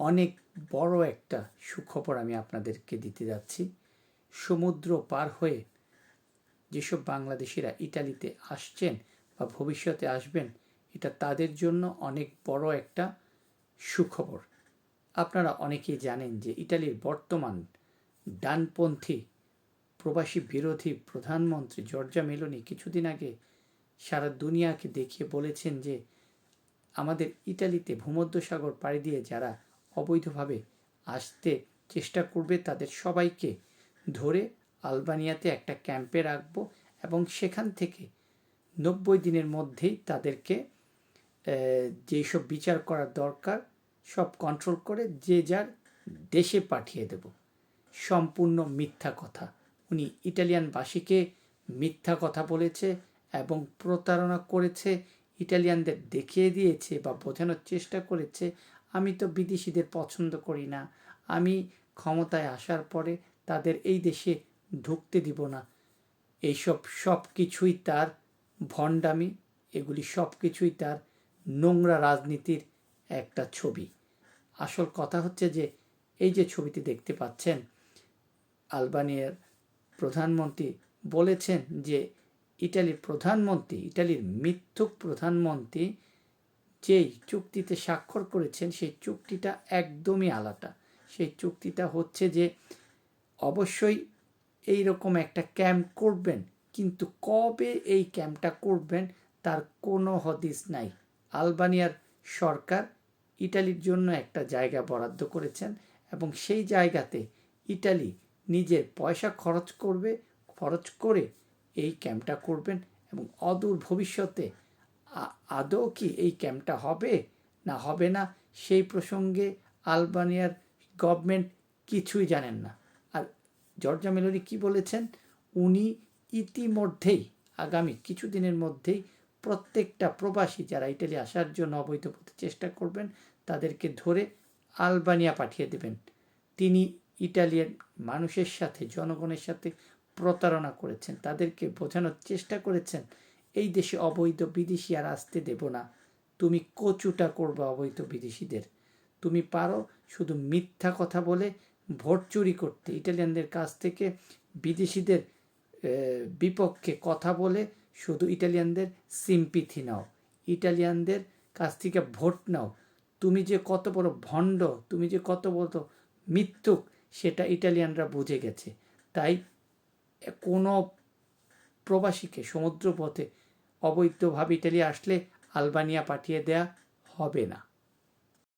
অনেক বড় একটা সুখবর আমি আপনাদেরকে দিতে যাচ্ছি। সমুদ্র পার হয়ে যেসব বাংলাদেশিরা ইটালিতে আসছেন বা ভবিষ্যতে আসবেন, এটা তাদের জন্য অনেক বড় একটা সুখবর। আপনারা অনেকেই জানেন যে ইটালির বর্তমান ডানপন্থী প্রবাসী বিরোধী প্রধানমন্ত্রী জর্জা মেলোনি কিছুদিন আগে সারা দুনিয়াকে দেখিয়ে বলেছেন যে আমাদের ইটালিতে ভূমধ্যসাগর পাড়ি দিয়ে যারা অবৈধভাবে আসতে চেষ্টা করবে তাদের সবাইকে। ধরে আলবানিয়াতে একটা ক্যাম্পে রাখব এবং সেখান থেকে নব্বই দিনের মধ্যেই তাদেরকে যেসব বিচার করার দরকার সব কন্ট্রোল করে যে যার দেশে পাঠিয়ে দেব। সম্পূর্ণ মিথ্যা কথা। উনি ইটালিয়ানবাসীকে মিথ্যা কথা বলেছে এবং প্রতারণা করেছে, ইটালিয়ানদের দেখিয়ে দিয়েছে বা বোঝানোর চেষ্টা করেছে আমি তো বিদেশিদের পছন্দ করি না। আমি ক্ষমতায় আসার পরে তাদের এই দেশে ঢুকতে দিব না। এইসব সব কিছুই তার ভণ্ডামি, এগুলি সব কিছুই তার নোংরা রাজনীতির একটা ছবি। আসল কথা হচ্ছে যে, এই যে ছবিটি দেখতে পাচ্ছেন, আলবানিয়ার প্রধানমন্ত্রী বলেছেন যে, ইটালির প্রধানমন্ত্রী, ইটালির মিথ্যুক প্রধানমন্ত্রী যেই চুক্তিতে স্বাক্ষর করেছেন, সেই চুক্তিটা একদমই আলাদা। সেই চুক্তিটা হচ্ছে যে, অবশ্যই এই রকম একটা ক্যাম্প করবেন, কিন্তু কবে এই ক্যাম্পটা করবেন তার কোনো হদিস নাই। আলবানিয়ার সরকার ইটালির জন্য একটা জায়গা বরাদ্দ করেছেন এবং সেই জায়গাতে ইটালি নিজের পয়সা খরচ করবে, খরচ করে এই ক্যাম্পটা করবেন এবং অদূর ভবিষ্যতে আদৌ কি এই ক্যাম্পটা হবে? না হবে না। সেই প্রসঙ্গে আলবানিয়ার গভর্নমেন্ট কিছুই জানেন না। আর জর্জা মেলোরি কি বলেছেন? উনি ইতিমধ্যেই, আগামী কিছুদিনের মধ্যেই প্রত্যেকটা প্রবাসী যারা ইটালি আসার জন্য অবৈধ পথে চেষ্টা করবেন, তাদেরকে ধরে আলবানিয়া পাঠিয়ে দেবেন। তিনি ইটালিয়ান মানুষের সাথে, জনগণের সাথে প্রতারণা করেছেন, তাদেরকে বোঝানোর চেষ্টা করেছেন এই দেশে অবৈধ বিদেশি আর আসতে দেব না। তুমি কচুটা করবে অবৈধ বিদেশিদের। তুমি পারো শুধু মিথ্যা কথা বলে ভোট চুরি করতে। ইটালিয়ানদের কাছ থেকে বিদেশিদের বিপক্ষে কথা বলে শুধু ইটালিয়ানদের সিম্পিথি নাও। ইটালিয়ানদের কাছ থেকে ভোট নাও। তুমি যে কত বড় ভণ্ড, তুমি যে কত বড় মিথ্যুক, সেটা ইটালিয়ানরা বুঝে গেছে। তাই কোনো প্রবাসীকে সমুদ্রপথে অবৈধভাবে ইটালি আসলে আলবানিয়া পাঠিয়ে দেয়া হবে না।